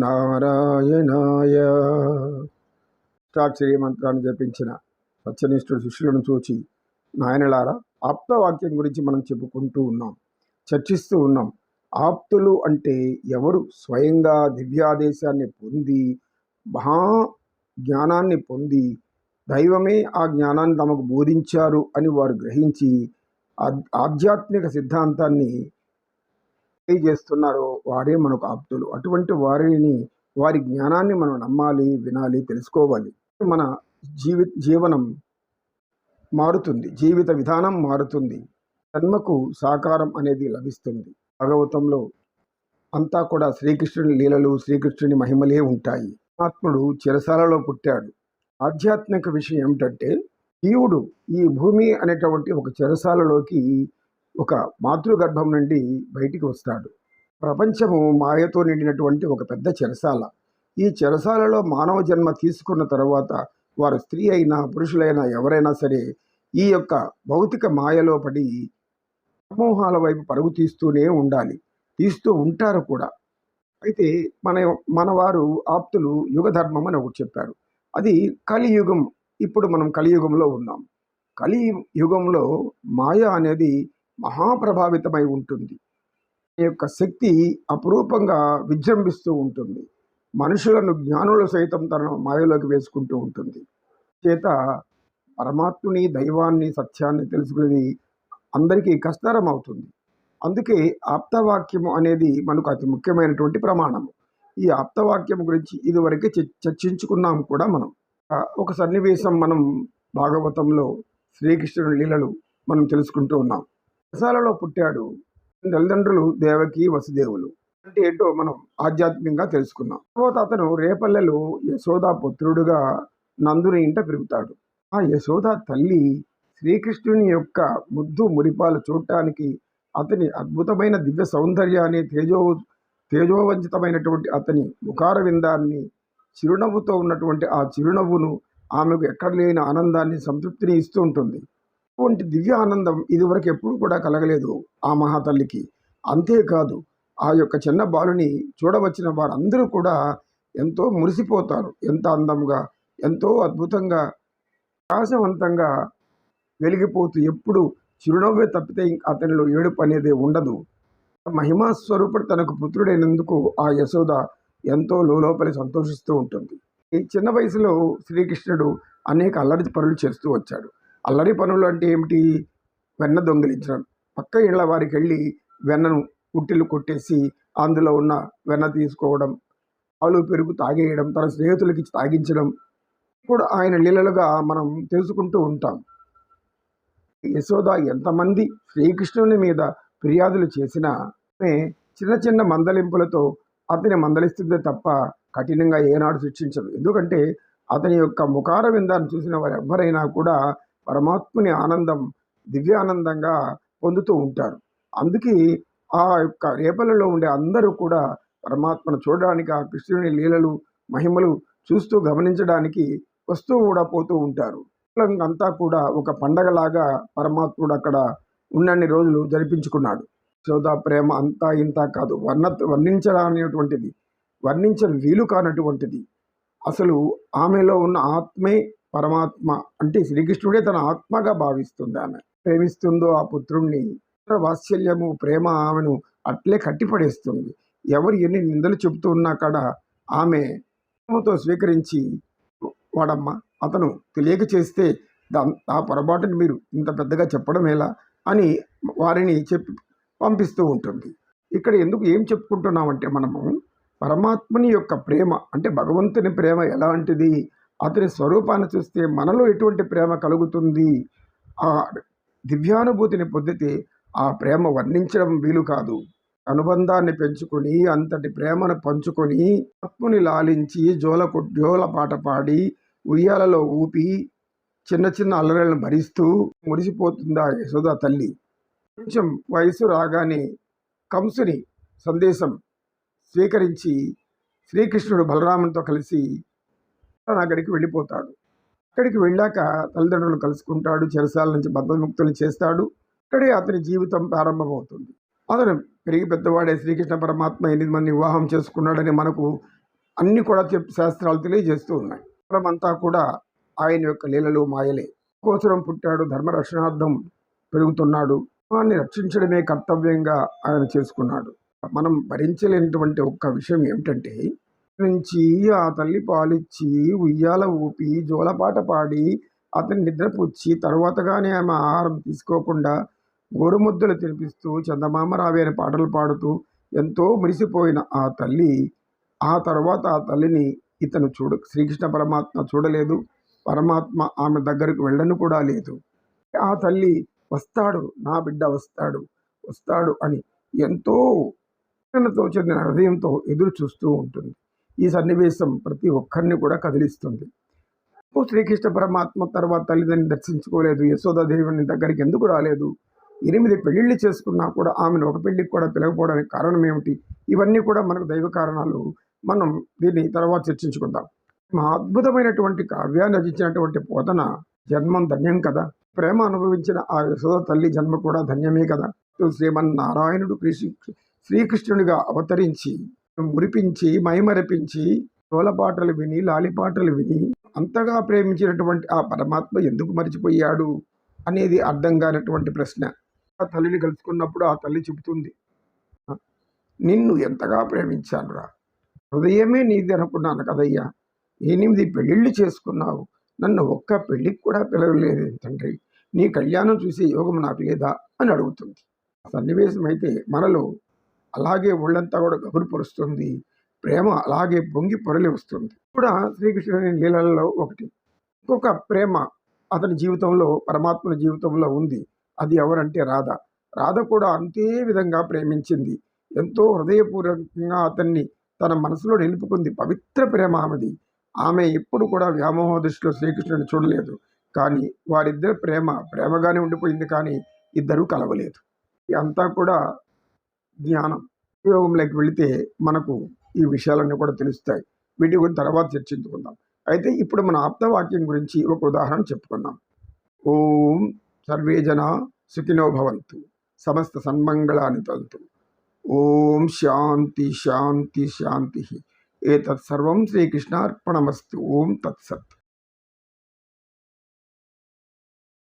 నారాయణాయ. అష్టాక్షరి మంత్రాన్ని జపించిన సత్యనిష్ఠుడు శిష్యులను చూచి నాయనలారా ఆప్తవాక్యం గురించి మనం చెప్పుకుంటూ ఉన్నాం చర్చిస్తూ ఉన్నాం. ఆప్తులు అంటే ఎవరు? స్వయంగా దివ్యాదేశాన్ని పొంది మహా జ్ఞానాన్ని పొంది దైవమే ఆ జ్ఞానాన్ని తమకు బోధించారు అని వారు గ్రహించి ఆధ్యాత్మిక సిద్ధాంతాన్ని తెలియజేస్తున్నారో. వారే మనకు ఆప్తులు. అటువంటి వారిని వారి జ్ఞానాన్ని మనం నమ్మాలి వినాలి తెలుసుకోవాలి. మన జీవి జీవనం మారుతుంది. జీవిత విధానం మారుతుంది. జన్మకు సాకారం అనేది లభిస్తుంది. భాగవతంలో అంతా కూడా శ్రీకృష్ణుని లీలలు శ్రీకృష్ణుని మహిమలే ఉంటాయి. ఆత్ముడు చిరసాలలో పుట్టాడు. ఆధ్యాత్మిక విషయం ఏమిటంటే జీవుడు ఈ భూమి అనేటువంటి ఒక చెరసాలలోకి ఒక మాతృగర్భం నుండి బయటికి వస్తాడు. ప్రపంచము మాయతో నిండినటువంటి ఒక పెద్ద చెరసాల. ఈ చెరసాలలో మానవ జన్మ తీసుకున్న తర్వాత వారు స్త్రీ అయినా పురుషులైనా ఎవరైనా సరే ఈ యొక్క భౌతిక మాయలో పడి సమూహాల వైపు పరుగు తీస్తూనే ఉండాలి. తీస్తూ ఉంటారు కూడా. అయితే మన మన వారు ఆప్తులు యుగధర్మం అని ఒకటి చెప్పారు. అది కలియుగం ఇప్పుడు మనం కలియుగంలో ఉన్నాం. కలి యుగంలో మాయ అనేది మహాప్రభావితమై ఉంటుంది. ఈ యొక్క శక్తి అపురూపంగా విజృంభిస్తూ ఉంటుంది. మనుషులను జ్ఞానులు సైతం తన మాయలోకి వేసుకుంటూ ఉంటుంది. చేత పరమాత్ముని దైవాన్ని సత్యాన్ని తెలుసుకునేది అందరికీ కష్టతరం అవుతుంది. అందుకే ఆప్తవాక్యము అనేది మనకు అతి ముఖ్యమైనటువంటి ప్రమాణము ఈ ఆప్తవాక్యం గురించి ఇదివరకే చ- చర్చించుకున్నాం కూడా మనం. ఒక సన్నివేశం మనం భాగవతంలో శ్రీకృష్ణుని లీలలు మనం తెలుసుకుంటూ ఉన్నాం. రసాలలో పుట్టాడు. తల్లిదండ్రులు దేవకి వసుదేవులు అంటే ఏంటో మనం ఆధ్యాత్మికంగా తెలుసుకున్నాం. తర్వాత అతను రేపల్లెలో యశోదా పుత్రుడుగా నందుని ఇంట పెరుగుతాడు ఆ యశోద తల్లి శ్రీకృష్ణుని యొక్క ముద్దు మురిపాలు చూడటానికి అతని అద్భుతమైన దివ్య సౌందర్యాన్ని తేజో తేజోవంచితమైనటువంటి అతని ముఖార విందాన్ని చిరునవ్వుతో ఉన్నటువంటి ఆ చిరునవ్వును ఆమెకు ఎక్కడ లేని ఆనందాన్ని సంతృప్తిని ఇస్తూ ఉంటుంది. అటువంటి దివ్య ఆనందం ఇదివరకు ఎప్పుడు కూడా కలగలేదు ఆ మహాతల్లికి. అంతేకాదు ఆ యొక్క చిన్న బాలుని చూడవచ్చిన వారందరూ కూడా ఎంతో మురిసిపోతారు. ఎంత అందంగా ఎంతో అద్భుతంగా ప్రకాశవంతంగా వెలిగిపోతూ ఎప్పుడు చిరునవ్వే తప్పితే అతనిలో ఏడుపు అనేది ఉండదు. మహిమా స్వరూపుడు తనకు పుత్రుడైనందుకు ఆ యశోద ఎంతో లోపలి సంతోషిస్తూ ఉంటుంది. ఈ చిన్న వయసులో శ్రీకృష్ణుడు అనేక అల్లరి పనులు చేస్తూ వచ్చాడు. అల్లరి పనులు అంటే ఏమిటి? వెన్న దొంగిలించడం. పక్క ఇళ్ళ వారికి వెళ్ళి వెన్నను ఉట్టిలు కొట్టేసి అందులో ఉన్న వెన్న తీసుకోవడం పాలు పెరుగు తాగేయడం తన స్నేహితులకి తాగించడం కూడా ఆయన లీలలుగా మనం తెలుసుకుంటూ ఉంటాం. యశోద ఎంతమంది శ్రీకృష్ణుని మీద ఫిర్యాదులు చేసినా చిన్న చిన్న మందలింపులతో అతని మందలిస్తుందే తప్ప కఠినంగా ఏనాడు శిక్షించదు. ఎందుకంటే అతని యొక్క ముఖార విందాన్ని చూసిన వారు ఎవరైనా కూడా పరమాత్ముని ఆనందం దివ్యానందంగా పొందుతూ ఉంటారు. అందుకే ఆ యొక్క రేపలలో ఉండే అందరూ కూడా పరమాత్మను చూడడానికి ఆ కృష్ణుని లీలలు మహిమలు చూస్తూ గమనించడానికి వస్తూ కూడా పోతూ ఉంటారు. అంతా కూడా ఒక పండగలాగా పరమాత్ముడు అక్కడ ఉన్నన్ని రోజులు జరిపించుకున్నాడు. యశోద ప్రేమ అంతా ఇంత కాదు వర్ణ వర్ణించడానేటువంటిది వర్ణించ వీలు కానటువంటిది. అసలు ఆమెలో ఉన్న ఆత్మే పరమాత్మ అంటే శ్రీకృష్ణుడే తన ఆత్మగా భావిస్తుంది ఆమె. ప్రేమిస్తుందో ఆ పుత్రుణ్ణి వాత్సల్యము ప్రేమ ఆమెను అట్లే కట్టిపడేస్తుంది. ఎవరు ఎన్ని నిందలు చెబుతూ ఉన్నా కాడ ఆమె ప్రేమతో స్వీకరించి వాడమ్మ అతను తెలియక చేస్తే దా- ఆ పొరపాటుని మీరు ఇంత పెద్దగా చెప్పడం ఎలా అని వారిని చెప్పి పంపిస్తూ ఉంటుంది. ఇక్కడ ఎందుకు ఏం చెప్పుకుంటున్నామంటే మనము పరమాత్మని యొక్క ప్రేమ అంటే భగవంతుని ప్రేమ ఎలాంటిది? అతని స్వరూపాన్ని చూస్తే మనలో ఎటువంటి ప్రేమ కలుగుతుంది? ఆ దివ్యానుభూతిని పొందితే ఆ ప్రేమ వర్ణించడం వీలు కాదు. అనుబంధాన్ని పెంచుకొని అంతటి ప్రేమను పంచుకొని ఆత్ముని లాలించి జోల జోల పాట పాడి ఉయ్యాలలో ఊపి చిన్న చిన్న అల్లరలను భరిస్తూ మురిసిపోతుందా యశోద తల్లి? కొంచెం వయసు రాగానే కంసుని సందేశం స్వీకరించి శ్రీకృష్ణుడు బలరామునితో కలిసి అక్కడికి వెళ్ళిపోతాడు. అక్కడికి వెళ్ళాక తల్లిదండ్రులను కలుసుకుంటాడు చెరసాల నుంచి బద్ధముక్తులు చేస్తాడు. అక్కడే అతని జీవితం ప్రారంభమవుతుంది. అతను పెరిగి పెద్దవాడే శ్రీకృష్ణ పరమాత్మ ఎనిమిది మంది వివాహం చేసుకున్నాడని మనకు అన్ని కూడా చెప్ శాస్త్రాలు తెలియజేస్తూ ఉన్నాయి. మనమంతా కూడా ఆయన యొక్క లీలలు మాయలే. కోసరం పుట్టాడు ధర్మరక్షణార్థం పెరుగుతున్నాడు. వాన్ని రక్షించడమే కర్తవ్యంగా ఆయన చేసుకున్నాడు. మనం భరించలేనటువంటి ఒక్క విషయం ఏమిటంటే నుంచి ఆ తల్లి పాలిచ్చి ఉయ్యాల ఊపి జోలపాట పాడి అతని నిద్రపుచ్చి తర్వాతగానే ఆమె ఆహారం తీసుకోకుండా గోరుముద్దలు తినిపిస్తూ చందమామ రావే పాటలు పాడుతూ ఎంతో మురిసిపోయిన ఆ తల్లి ఆ తర్వాత ఆ తల్లిని ఇతను చూడ శ్రీకృష్ణ పరమాత్మ చూడలేదు. పరమాత్మ ఆమె దగ్గరకు వెళ్ళను కూడా లేదు. ఆ తల్లి వస్తాడు నా బిడ్డ వస్తాడు వస్తాడు అని ఎంతో చెందిన హృదయంతో ఎదురు చూస్తూ ఉంటుంది. ఈ సన్నివేశం ప్రతి ఒక్కరిని కూడా కదిలిస్తుంది. శ్రీకృష్ణ పరమాత్మ తర్వాత తల్లిదండ్రిని దర్శించుకోలేదు. యశోదాదేవిని దగ్గరికి ఎందుకు రాలేదు? ఎనిమిది పెళ్ళిళ్ళు చేసుకున్నా కూడా ఆమెను ఒక పెళ్ళికి కూడా పిలవకపోవడానికి కారణం ఏమిటి? ఇవన్నీ కూడా మనకు దైవ కారణాలు. మనం దీన్ని తర్వాత చర్చించుకుందాం. మా అద్భుతమైనటువంటి కావ్యాన్ని రచించినటువంటి పోతన జన్మం ధన్యం కదా? ప్రేమ అనుభవించిన ఆ యశోద తల్లి జన్మ కూడా ధన్యమే కదా? శ్రీమన్నారాయణుడు కృషి శ్రీకృష్ణుడిగా అవతరించి మురిపించి మైమరపించి తోలపాటలు విని లాలిపాటలు విని అంతగా ప్రేమించినటువంటి ఆ పరమాత్మ ఎందుకు మర్చిపోయాడు అనేది అర్థం కానటువంటి ప్రశ్న. ఆ తల్లిని కలుసుకున్నప్పుడు ఆ తల్లి చెబుతుంది నిన్ను ఎంతగా ప్రేమించానురా? హృదయమే నీది అనుకున్నాను కదయ్యా. ఎనిమిది పెళ్ళిళ్ళు చేసుకున్నావు. నన్ను ఒక్క పెళ్ళికి కూడా పిలవలేదు తండ్రి. నీ కళ్యాణం చూసే యోగం నాకు లేదా? అని అడుగుతుంది. సన్నివేశం అయితే మనలో అలాగే ఒళ్ళంతా కూడా గబురుపరుస్తుంది. ప్రేమ అలాగే పొంగి పొరలి వస్తుంది. కూడా శ్రీకృష్ణుని లీలలలో ఒకటి. ఇంకొక ప్రేమ అతని జీవితంలో పరమాత్మ జీవితంలో ఉంది. అది ఎవరంటే రాధ. రాధ కూడా అంతే విధంగా ప్రేమించింది. ఎంతో హృదయపూర్వకంగా అతన్ని తన మనసులో నిలుపుకుంది. పవిత్ర ప్రేమ ఆమెది. ఆమె ఎప్పుడు కూడా వ్యామోహ దృష్టిలో శ్రీకృష్ణుని చూడలేదు. కానీ వారిద్దరి ప్రేమ ప్రేమగానే ఉండిపోయింది కానీ ఇద్దరూ కలవలేదు. అంతా కూడా జ్ఞానం యోగంలోకి వెళితే మనకు ఈ విషయాలన్నీ కూడా తెలుస్తాయి. వీటి గురించి తర్వాత చర్చించుకుందాం. అయితే ఇప్పుడు మన ఆప్తవాక్యం గురించి ఒక ఉదాహరణ చెప్పుకుందాం. ఓం సర్వే జన సుఖినో భవంతు సమస్త సన్మంగళాన్ని తంతు ఓం శాంతి శాంతి శాంతి. ఏతత్ సర్వం శ్రీకృష్ణార్పణమస్తు. ఓం తత్సత్.